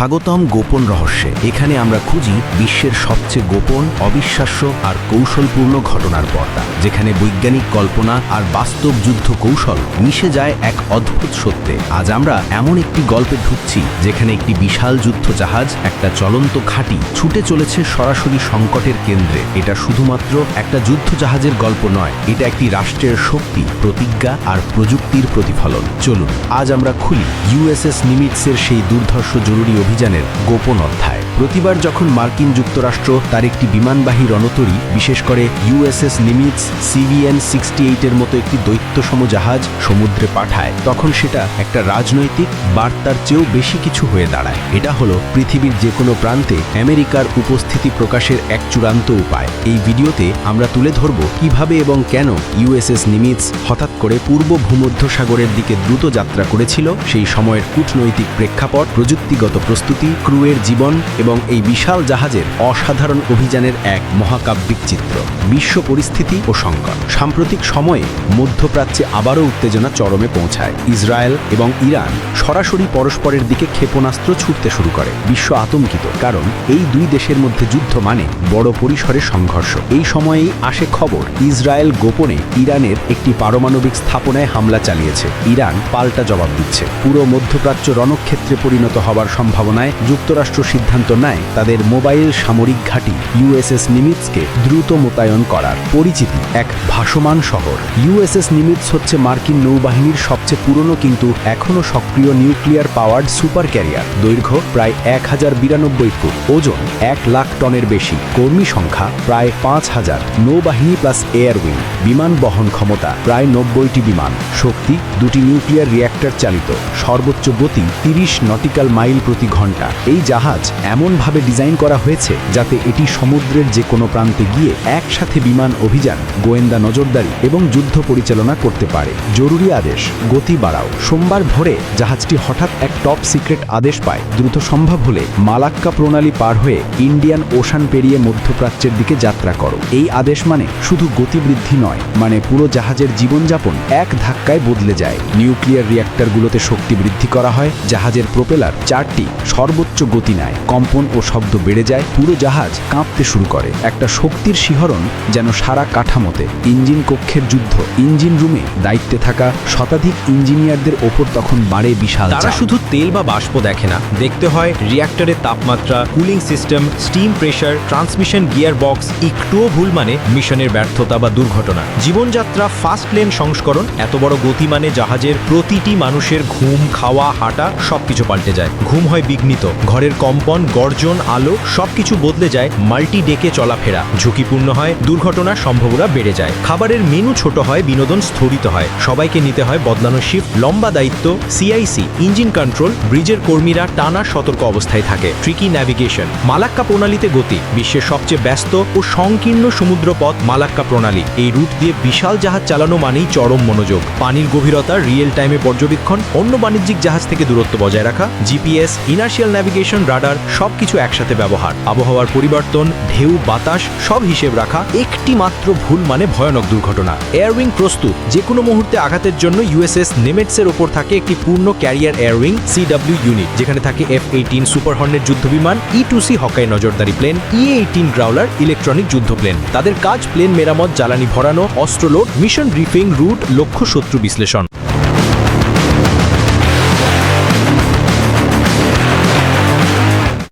স্বাগতম গোপন রহস্যে। এখানে আমরা খুঁজি বিশ্বের সবচেয়ে গোপন, অবিশ্বাস্য আর কৌশলপূর্ণ ঘটনার পর্দা, যেখানে বৈজ্ঞানিক কল্পনা আর বাস্তব যুদ্ধ কৌশল মিশে যায় এক অদ্ভুত সত্যে। আজ আমরা এমন একটি গল্পে ঢুকছি, যেখানে একটি বিশাল যুদ্ধ জাহাজ একটা চলন্ত ঘাঁটি ছুটে চলেছে সরাসরি সংকটের কেন্দ্রে। এটা শুধুমাত্র একটা যুদ্ধ জাহাজের গল্প নয়, এটা একটি রাষ্ট্রের শক্তি, প্রতিজ্ঞা আর প্রযুক্তির প্রতিফলন। চলুন, আজ আমরা খুলি ইউএসএস নিমিটসের সেই দুর্ধর্ষ জরুরি অভিযানের গোপন অধ্যায়। প্রতিবার যখন মার্কিন যুক্তরাষ্ট্র তার একটি বিমানবাহী রণতরী, বিশেষ করে ইউএসএস নিমিটস সিভিএন সিক্সটি এইটের মতো একটি দৈত্যসম জাহাজ সমুদ্রে পাঠায়, তখন সেটা একটা রাজনৈতিক বার্তার চেয়েও বেশি কিছু হয়ে দাঁড়ায়। এটা হলো পৃথিবীর যে কোনো প্রান্তে আমেরিকার উপস্থিতি প্রকাশের এক চূড়ান্ত উপায়। এই ভিডিওতে আমরা তুলে ধরব কীভাবে এবং কেন ইউএসএস নিমিটস হঠাৎ করে পূর্ব ভূমধ্যসাগরের দিকে দ্রুত যাত্রা করেছিল, সেই সময়ের কূটনৈতিক প্রেক্ষাপট, প্রযুক্তিগত প্রস্তুতি, ক্রুয়ের জীবন এবং এই বিশাল জাহাজের অসাধারণ অভিযানের এক মহাকাব্যিক চিত্র। বিশ্ব পরিস্থিতি ও সংকট। সাম্প্রতিক সময়ে মধ্যপ্রাচ্যে আবারও উত্তেজনা চরমে পৌঁছায়। ইসরায়েল এবং ইরান সরাসরি পরস্পরের দিকে ক্ষেপণাস্ত্র ছুটতে শুরু করে। বিশ্ব আতঙ্কিত, কারণ এই দুই দেশের মধ্যে যুদ্ধ মানে বড় পরিসরে সংঘর্ষ। এই সময়েই আসে খবর, ইসরায়েল গোপনে ইরানের একটি পারমাণবিক স্থাপনায় হামলা চালিয়েছে। ইরান পাল্টা জবাব দিচ্ছে। পুরো মধ্যপ্রাচ্য রণক্ষেত্রে পরিণত হবার সম্ভাবনায় যুক্তরাষ্ট্র সিদ্ধান্ত নেয় তাদের মোবাইল সামরিক ঘাঁটি ইউএসএস নিমিটসকে দ্রুত মোতায়েন করার পরিচিতি এক ভাসমান শহর। ইউএসএস নিমিটস হচ্ছে মার্কিন নৌবাহিনীর সবচেয়ে পুরনো কিন্তু এখনও সক্রিয় নিউক্লিয়ার পাওয়ার্ড সুপার ক্যারিয়ার। দৈর্ঘ্য প্রায় এক হাজার বিরানব্বই ফুট, ওজন এক লাখ টনের বেশি। কর্মী সংখ্যা প্রায় পাঁচ হাজার। নৌবাহিনী প্লাস এয়ার উইং বিমান বহন ক্ষমতা প্রায় নব্বইটি বিমান। শক্তি দুটি নিউক্লিয়ার রিয়্যাক্টর চালিত। সর্বোচ্চ গতি তিরিশ নটিক্যাল মাইল প্রতি ঘণ্টা। এই জাহাজ এমনভাবে ডিজাইন করা হয়েছে যাতে এটি সমুদ্রের যে কোনো প্রান্তে গিয়ে একসাথে বিমান অভিযান, গোয়েন্দা নজরদারি এবং যুদ্ধ পরিচালনা করতে পারে। জরুরি আদেশ, গতি বাড়াও। সোমবার ভোরে জাহাজটি হঠাৎ এক টপ সিক্রেট আদেশ পায়। দ্রুত সম্ভব হলে মালাক্কা প্রণালী পার হয়ে ইন্ডিয়ান ওশান পেরিয়ে মধ্যপ্রাচ্যের দিকে যাত্রা করো। এই আদেশ মানে শুধু গতিবৃদ্ধি নয় মানে পুরো জাহাজের জীবনযাপন এক ধাক্কায় বদলে যায়। নিউক্লিয়ার রিয়্যাক্টরগুলোতে শক্তি বৃদ্ধি করা হয়, জাহাজের প্রোপেলার চারটি সর্বোচ্চ গতি নেয়। কম্পন ও শব্দ বেড়ে যায় পুরো জাহাজ কাঁপতে শুরু করে। একটা শক্তির শিহরণ যেন সারা কাঠামোতে। ইঞ্জিন কক্ষের যুদ্ধ ইঞ্জিন রুমে দায়িত্বে থাকা শতাধিক ইঞ্জিনিয়ারদের ওপর তখন বাড়ে বিশাল তারা শুধু তেল বা বাষ্প দেখে না দেখতে হয় রিয়্যাক্টরের তাপমাত্রা cooling system steam pressure transmission gear box একটুও ভুল মানে মিশনের ব্যর্থতা বা দুর্ঘটনা। জীবনযাত্রা ফাস্ট লেন সংস্করণ এত বড় গতি মানে জাহাজের প্রতিটি মানুষের ঘুম খাওয়া হাঁটা সবকিছু পাল্টে যায়। ঘুম হয় বিঘ্নিত ঘরের কম্পন গর্জন, আলো, সবকিছু বদলে যায়, মাল্টি ডেকে চলাফেরা। ঝুঁকিপূর্ণ হয়, দুর্ঘটনার সম্ভাবনা বেড়ে যায়। খাবারের মেনু ছোট হয়, বিনোদন স্থগিত হয়। সবাইকে নিতে হয় বদলানো শিফট লম্বা দায়িত্ব সিআইসি ইঞ্জিন কন্ট্রোল ব্রিজের কর্মীরা টানা সতর্ক অবস্থায় থাকে। ট্রিকি ন্যাভিগেশন মালাক্কা প্রণালীতে গতি, বিশ্বের সবচেয়ে ব্যস্ত ও সংকীর্ণ সমুদ্রপথ মালাক্কা প্রণালী। এই রুট দিয়ে বিশাল জাহাজ চালানো মানেই চরম মনোযোগ। পানির গভীরতা রিয়েল টাইমে পর্যবেক্ষণ, অন্য বাণিজ্যিক জাহাজ থেকে দূরত্ব বজায় রাখা জিপিএস ইনার্শিয়াল ন্যাভিগেশন রাডার সবকিছু একসাথে ব্যবহার। আবহাওয়ার পরিবর্তন, ঢেউ, বাতাস, সব হিসেব রাখা একটি মাত্র ভুল মানে ভয়ানক দুর্ঘটনা। এয়ারউইং প্রস্তুত। যে কোনো মুহূর্তে আঘাতের জন্য ইউএসএস নেমেটসের ওপর থাকে একটি পূর্ণ ক্যারিয়ার এয়ারউইং সিডব্লিউ ইউনিট যেখানে থাকে এফ এইটিন সুপার হর্নের যুদ্ধবিমান ই টু সি হকাই নজরদারি plane E eighteen Growler electronic যুদ্ধ প্লেন তাদের কাজ প্লেন মেরামত, জ্বালানি ভরানো অস্ত্র লোড মিশন ব্রিফিং রুট লক্ষ্য শত্রু বিশ্লেষণ।